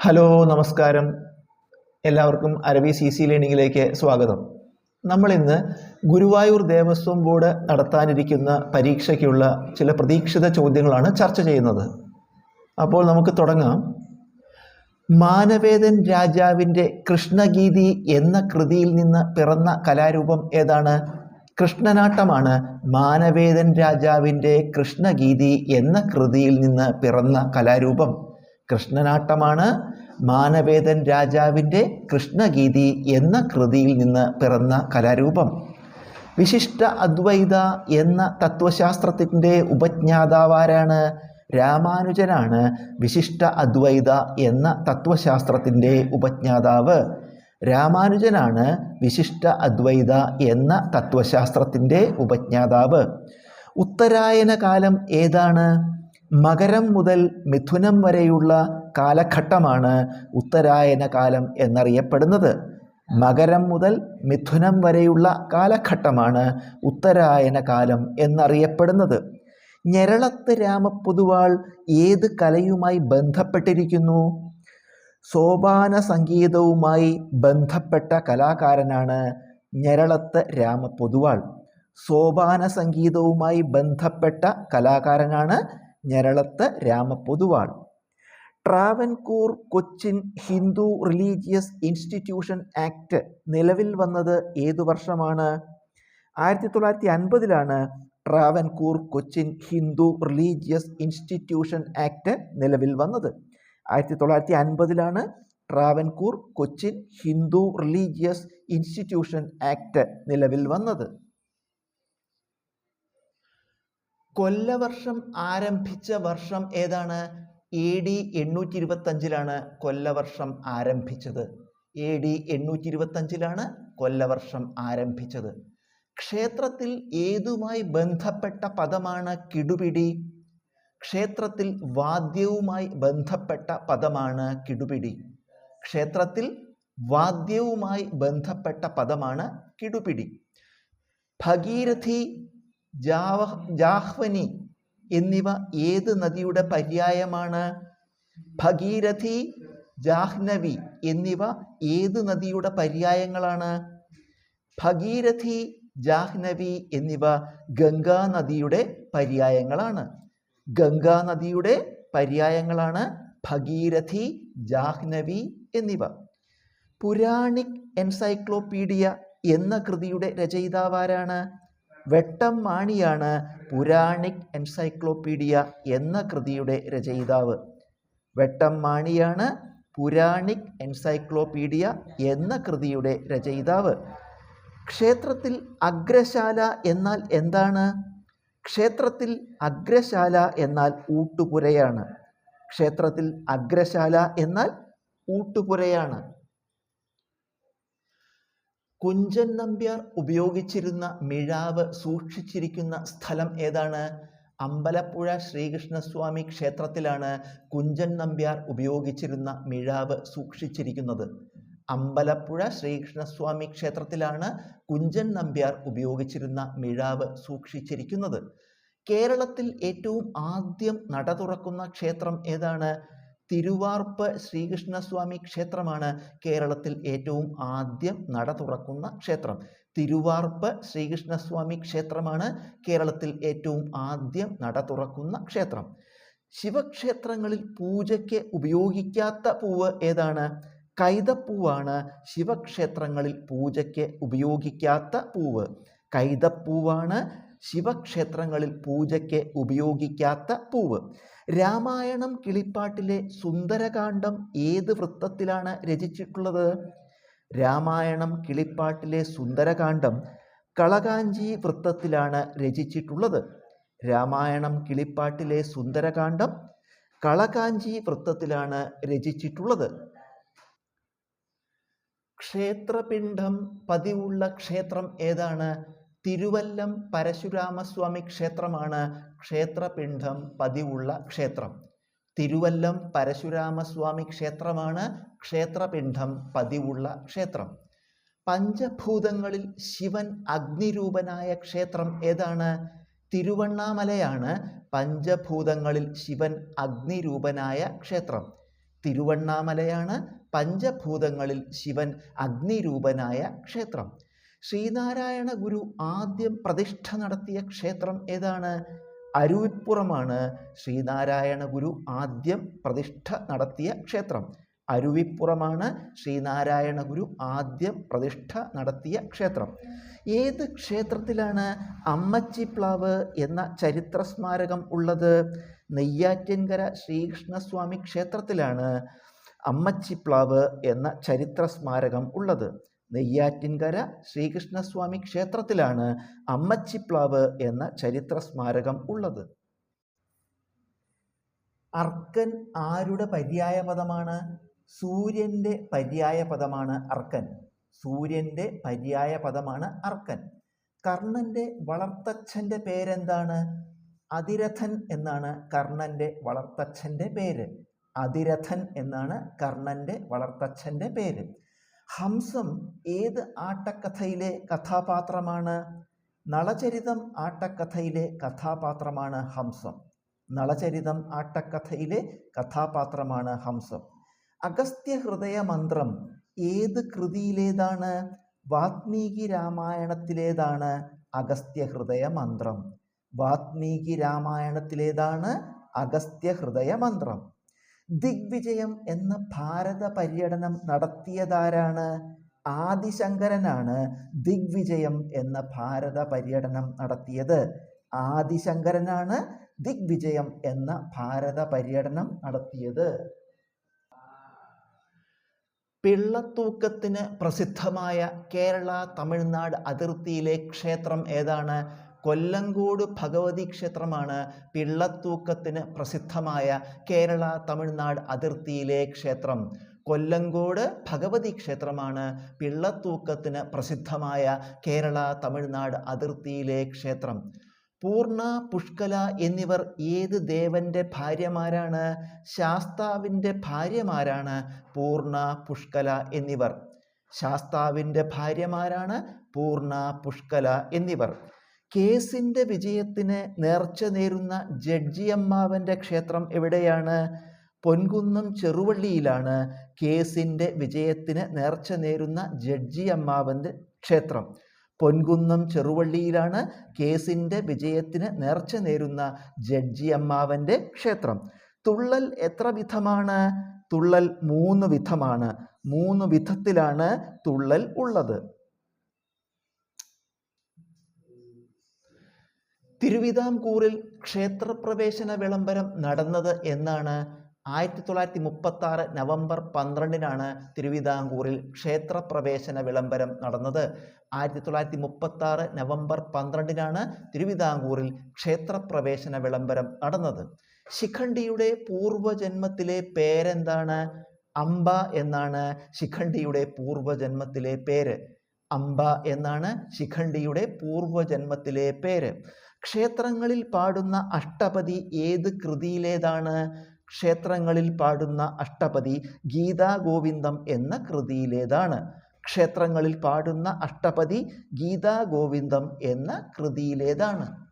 Hello നമസ്കാരം. എല്ലാവർക്കും അരവി C C ലേണിംഗിലേക്ക് സ്വാഗതം. നമ്മൾ ഇന്ന് ഗുരുവായൂർ ദേവസ്വം ബോർഡ് നടത്താനിരിക്കുന്ന പരീക്ഷയ്ക്കുള്ള ചില പ്രതീക്ഷിത ചോദ്യങ്ങളാണ് ചർച്ച ചെയ്യുന്നത്. അപ്പോൾ നമുക്ക് തുടങ്ങാം. മാനവേദൻ രാജാവിന്റെ കൃഷ്ണഗീതി എന്ന കൃതിയിൽ നിന്ന് പിറന്ന കലാരൂപം ഏതാണ്? കൃഷ്ണനാട്ടമാണ് മാനവേദൻ രാജാവിന്റെ കൃഷ്ണഗീതി എന്ന കൃതിയിൽ നിന്ന് പിറന്ന കലാരൂപം. കൃഷ്ണനാട്ടമാണ് മാനവേദൻ രാജാവിന്റെ കൃഷ്ണഗീതി എന്ന കൃതിയിൽ നിന്ന് പിറന്ന കലാരൂപം. വിശിഷ്ട അദ്വൈത എന്ന തത്വശാസ്ത്രത്തിന്റെ ഉപജ്ഞാതാവാരാണ് രാമാനുജനാണ് വിശിഷ്ട അദ്വൈത എന്ന തത്വശാസ്ത്രത്തിന്റെ ഉപജ്ഞാതാവ്. രാമാനുജനാണ് വിശിഷ്ട അദ്വൈത എന്ന തത്വശാസ്ത്രത്തിന്റെ ഉപജ്ഞാതാവ്. ഉത്തരായന കാലം ഏതാണ്? മകരം മുതൽ മിഥുനം വരെയുള്ള കാലഘട്ടമാണ് ഉത്തരായന കാലം എന്നറിയപ്പെടുന്നത്. മകരം മുതൽ മിഥുനം വരെയുള്ള കാലഘട്ടമാണ് ഉത്തരായന കാലം എന്നറിയപ്പെടുന്നത്. ഞെരളത്ത് രാമപ്പൊതുവാൾ ഏത് കലയുമായി ബന്ധപ്പെട്ടിരിക്കുന്നു? സോപാന സംഗീതവുമായി ബന്ധപ്പെട്ട കലാകാരനാണ് ഞെരളത്ത് രാമപ്പൊതുവാൾ സോപാന സംഗീതവുമായി ബന്ധപ്പെട്ട കലാകാരനാണ് Njeralath Ramapoduval Travancore Cochin Hindu religious institution act നിലവിൽ വന്നത് ഏതു വർഷമാണ്? ആയിരത്തി തൊള്ളായിരത്തി അൻപതിലാണ് Travancore Cochin Hindu religious institution act നിലവിൽ വന്നത്. ആയിരത്തി തൊള്ളായിരത്തി അൻപതിലാണ് Travancore Cochin Hindu religious institution act നിലവിൽ വന്നത്. കൊല്ലവർഷം ആരംഭിച്ച വർഷം ഏതാണ്? എ ഡി എണ്ണൂറ്റി ഇരുപത്തഞ്ചിലാണ് കൊല്ലവർഷം ആരംഭിച്ചത്. എ ഡി എണ്ണൂറ്റി ഇരുപത്തഞ്ചിലാണ് കൊല്ലവർഷം ആരംഭിച്ചത്. ക്ഷേത്രത്തിൽ ഏതുമായി ബന്ധപ്പെട്ട പദമാണ് കിടുപിടി? ക്ഷേത്രത്തിൽ വാദ്യവുമായി ബന്ധപ്പെട്ട പദമാണ് കിടുപിടി. ക്ഷേത്രത്തിൽ വാദ്യവുമായി ബന്ധപ്പെട്ട പദമാണ് കിടുപിടി. ഭഗീരഥി ജാവ ജാഹ്വനി എന്നിവ ഏത് നദിയുടെ പര്യായമാണ്? ഭഗീരഥി ജാഹ്നവി എന്നിവ ഏത് നദിയുടെ പര്യായങ്ങളാണ്? ഭഗീരഥി ജാഹ്നവി എന്നിവ ഗംഗാ നദിയുടെ പര്യായങ്ങളാണ്. ഗംഗാ നദിയുടെ പര്യായങ്ങളാണ് ഭഗീരഥി ജാഹ്നവി എന്നിവ. പുരാണിക് എൻസൈക്ലോപീഡിയ എന്ന കൃതിയുടെ രചയിതാവാരാണ് വെട്ടം മാണിയാണ് പുരാണിക് എൻസൈക്ലോപീഡിയ എന്ന കൃതിയുടെ രചയിതാവ്. വെട്ടം മാണിയാണ് പുരാണിക് എൻസൈക്ലോപീഡിയ എന്ന കൃതിയുടെ രചയിതാവ്. ക്ഷേത്രത്തിൽ അഗ്രശാല എന്നാൽ എന്താണ്? ക്ഷേത്രത്തിൽ അഗ്രശാല എന്നാൽ ഊട്ടുപുരയാണ്. ക്ഷേത്രത്തിൽ അഗ്രശാല എന്നാൽ ഊട്ടുപുരയാണ്. കുഞ്ചൻ നമ്പ്യാർ ഉപയോഗിച്ചിരുന്ന മിഴാവ് സൂക്ഷിച്ചിരിക്കുന്ന സ്ഥലം ഏതാണ്? അമ്പലപ്പുഴ ശ്രീകൃഷ്ണസ്വാമി ക്ഷേത്രത്തിലാണ് കുഞ്ചൻ നമ്പ്യാർ ഉപയോഗിച്ചിരുന്ന മിഴാവ് സൂക്ഷിച്ചിരിക്കുന്നത്. അമ്പലപ്പുഴ ശ്രീകൃഷ്ണസ്വാമി ക്ഷേത്രത്തിലാണ് കുഞ്ചൻ നമ്പ്യാർ ഉപയോഗിച്ചിരുന്ന മിഴാവ് സൂക്ഷിച്ചിരിക്കുന്നത്. കേരളത്തിൽ ഏറ്റവും ആദ്യം നട തുറക്കുന്ന ക്ഷേത്രം ഏതാണ്? തിരുവാർപ്പ് ശ്രീകൃഷ്ണസ്വാമി ക്ഷേത്രമാണ് കേരളത്തിൽ ഏറ്റവും ആദ്യം നട തുറക്കുന്ന ക്ഷേത്രം. തിരുവാർപ്പ് ശ്രീകൃഷ്ണസ്വാമി ക്ഷേത്രമാണ് കേരളത്തിൽ ഏറ്റവും ആദ്യം നട തുറക്കുന്ന ക്ഷേത്രം. ശിവക്ഷേത്രങ്ങളിൽ പൂജയ്ക്ക് ഉപയോഗിക്കാത്ത പൂവ് ഏതാണ്? കൈതപ്പൂവാണ്. ശിവക്ഷേത്രങ്ങളിൽ പൂജയ്ക്ക് ഉപയോഗിക്കാത്ത പൂവ്. കൈതപ്പൂവാണ്. ശിവക്ഷേത്രങ്ങളിൽ പൂജയ്ക്ക് ഉപയോഗിക്കാത്ത പൂവ്. രാമായണം കിളിപ്പാട്ടിലെ സുന്ദരകാന്ഡം ഏത് വൃത്തത്തിലാണ് രചിച്ചിട്ടുള്ളത്? രാമായണം കിളിപ്പാട്ടിലെ സുന്ദരകാന്ഡം കളകാഞ്ചി വൃത്തത്തിലാണ് രചിച്ചിട്ടുള്ളത്. രാമായണം കിളിപ്പാട്ടിലെ സുന്ദരകാന്ഡം കളകാഞ്ചി വൃത്തത്തിലാണ് രചിച്ചിട്ടുള്ളത്. ക്ഷേത്രപിണ്ഡം പതിവുള്ള ക്ഷേത്രം ഏതാണ്? തിരുവല്ലം പരശുരാമസ്വാമി ക്ഷേത്രമാണ് ക്ഷേത്രപിണ്ഡം പതിവുള്ള ക്ഷേത്രം. തിരുവല്ലം പരശുരാമസ്വാമി ക്ഷേത്രമാണ് ക്ഷേത്രപിണ്ഡം പതിവുള്ള ക്ഷേത്രം. പഞ്ചഭൂതങ്ങളിൽ ശിവൻ അഗ്നിരൂപനായ ക്ഷേത്രം ഏതാണ്? തിരുവണ്ണാമലയാണ് പഞ്ചഭൂതങ്ങളിൽ ശിവൻ അഗ്നിരൂപനായ ക്ഷേത്രം. തിരുവണ്ണാമലയാണ് പഞ്ചഭൂതങ്ങളിൽ ശിവൻ അഗ്നിരൂപനായ ക്ഷേത്രം. ശ്രീനാരായണ ഗുരു ആദ്യം പ്രതിഷ്ഠ നടത്തിയ ക്ഷേത്രം ഏതാണ്? അരുവിപ്പുറമാണ്. ശ്രീനാരായണ ഗുരു ആദ്യം പ്രതിഷ്ഠ നടത്തിയ ക്ഷേത്രം. അരുവിപ്പുറമാണ് ശ്രീനാരായണ ഗുരു ആദ്യം പ്രതിഷ്ഠ നടത്തിയ ക്ഷേത്രം. ഏത് ക്ഷേത്രത്തിലാണ് അമ്മച്ചിപ്ലാവ് എന്ന ചരിത്ര സ്മാരകം ഉള്ളത്? നെയ്യാറ്റിൻകര ശ്രീകൃഷ്ണസ്വാമി ക്ഷേത്രത്തിലാണ് അമ്മച്ചിപ്ലാവ് എന്ന ചരിത്ര സ്മാരകം ഉള്ളത്. നെയ്യാറ്റിൻകര ശ്രീകൃഷ്ണസ്വാമി ക്ഷേത്രത്തിലാണ് അമ്മച്ചിപ്ലാവ് എന്ന ചരിത്ര സ്മാരകം ഉള്ളത്. അർക്കൻ ആരുടെ പര്യായ പദമാണ്? സൂര്യന്റെ പര്യായ പദമാണ് അർക്കൻ. സൂര്യന്റെ പര്യായ പദമാണ് അർക്കൻ. കർണന്റെ വളർത്തച്ഛന്റെ പേരെന്താണ്? അതിരഥൻ എന്നാണ് കർണന്റെ വളർത്തച്ഛന്റെ പേര്. അതിരഥൻ എന്നാണ് കർണന്റെ വളർത്തച്ഛന്റെ പേര്. ഹംസം ഏത് ആട്ടക്കഥയിലെ കഥാപാത്രമാണ്? നളചരിതം ആട്ടക്കഥയിലെ കഥാപാത്രമാണ് ഹംസം. നളചരിതം ആട്ടക്കഥയിലെ കഥാപാത്രമാണ് ഹംസം. അഗസ്ത്യ ഹൃദയ മന്ത്രം ഏത് കൃതിയിലേതാണ്? വാത്മീകി രാമായണത്തിലേതാണ് അഗസ്ത്യ ഹൃദയ മന്ത്രം വാത്മീകി രാമായണത്തിലേതാണ് അഗസ്ത്യ ഹൃദയ മന്ത്രം ദിഗ്വിജയം എന്ന ഭാരത പര്യടനം നടത്തിയതാരാണ്? ആദിശങ്കരനാണ് ദിഗ്വിജയം എന്ന ഭാരത പര്യടനം നടത്തിയത്. ആദിശങ്കരനാണ് ദിഗ്വിജയം എന്ന ഭാരത പര്യടനം നടത്തിയത്. പിള്ളത്തൂക്കത്തിന് പ്രസിദ്ധമായ കേരള തമിഴ്നാട് അതിർത്തിയിലെ ക്ഷേത്രം ഏതാണ്? കൊല്ലങ്കോട് ഭഗവതി ക്ഷേത്രമാണ് പിള്ളത്തൂക്കത്തിന് പ്രസിദ്ധമായ കേരള തമിഴ്നാട് അതിർത്തിയിലെ ക്ഷേത്രം. കൊല്ലങ്കോട് ഭഗവതി ക്ഷേത്രമാണ് പിള്ളത്തൂക്കത്തിന് പ്രസിദ്ധമായ കേരള തമിഴ്നാട് അതിർത്തിയിലെ ക്ഷേത്രം. പൂർണ പുഷ്കല എന്നിവർ ഏത് ദേവന്റെ ഭാര്യമാരാണ്? ശാസ്താവിന്റെ ഭാര്യമാരാണ് പൂർണ പുഷ്കല എന്നിവർ. ശാസ്താവിന്റെ ഭാര്യമാരാണ് പൂർണ പുഷ്കല എന്നിവർ. കേസിന്റെ വിജയത്തിന് നേർച്ച നേരുന്ന ജഡ്ജിയമ്മാവന്റെ ക്ഷേത്രം എവിടെയാണ്? പൊൻകുന്നം ചെറുവള്ളിയിലാണ് കേസിന്റെ വിജയത്തിന് നേർച്ച നേരുന്ന ജഡ്ജിയമ്മാവന്റെ ക്ഷേത്രം. പൊൻകുന്നം ചെറുവള്ളിയിലാണ് കേസിന്റെ വിജയത്തിന് നേർച്ച നേരുന്ന ജഡ്ജി അമ്മാവന്റെ ക്ഷേത്രം. തുള്ളൽ എത്ര വിധമാണ്? തുള്ളൽ മൂന്ന് വിധമാണ്. മൂന്ന് വിധത്തിലാണ് തുള്ളൽ ഉള്ളത്. തിരുവിതാംകൂറിൽ ക്ഷേത്രപ്രവേശന വിളംബരം നടന്നത് എന്നാണ് ആയിരത്തി തൊള്ളായിരത്തി മുപ്പത്തി ആറ് നവംബർ പന്ത്രണ്ടിനാണ് തിരുവിതാംകൂറിൽ ക്ഷേത്രപ്രവേശന വിളംബരം നടന്നത്. ആയിരത്തി തൊള്ളായിരത്തി മുപ്പത്തി ആറ് നവംബർ പന്ത്രണ്ടിനാണ് തിരുവിതാംകൂറിൽ ക്ഷേത്രപ്രവേശന വിളംബരം നടന്നത്. ശിഖണ്ഡിയുടെ പൂർവജന്മത്തിലെ പേരെന്താണ്? അംബ എന്നാണ് ശിഖണ്ഡിയുടെ പൂർവജന്മത്തിലെ പേര്. അംബ എന്നാണ് ശിഖണ്ഡിയുടെ പൂർവജന്മത്തിലെ പേര്. ക്ഷേത്രങ്ങളിൽ പാടുന്ന അഷ്ടപതി ഏത് കൃതിയിലേതാണ്? ക്ഷേത്രങ്ങളിൽ പാടുന്ന അഷ്ടപതി ഗീതാഗോവിന്ദം എന്ന കൃതിയിലേതാണ്. ക്ഷേത്രങ്ങളിൽ പാടുന്ന അഷ്ടപതി ഗീതാഗോവിന്ദം എന്ന കൃതിയിലേതാണ്.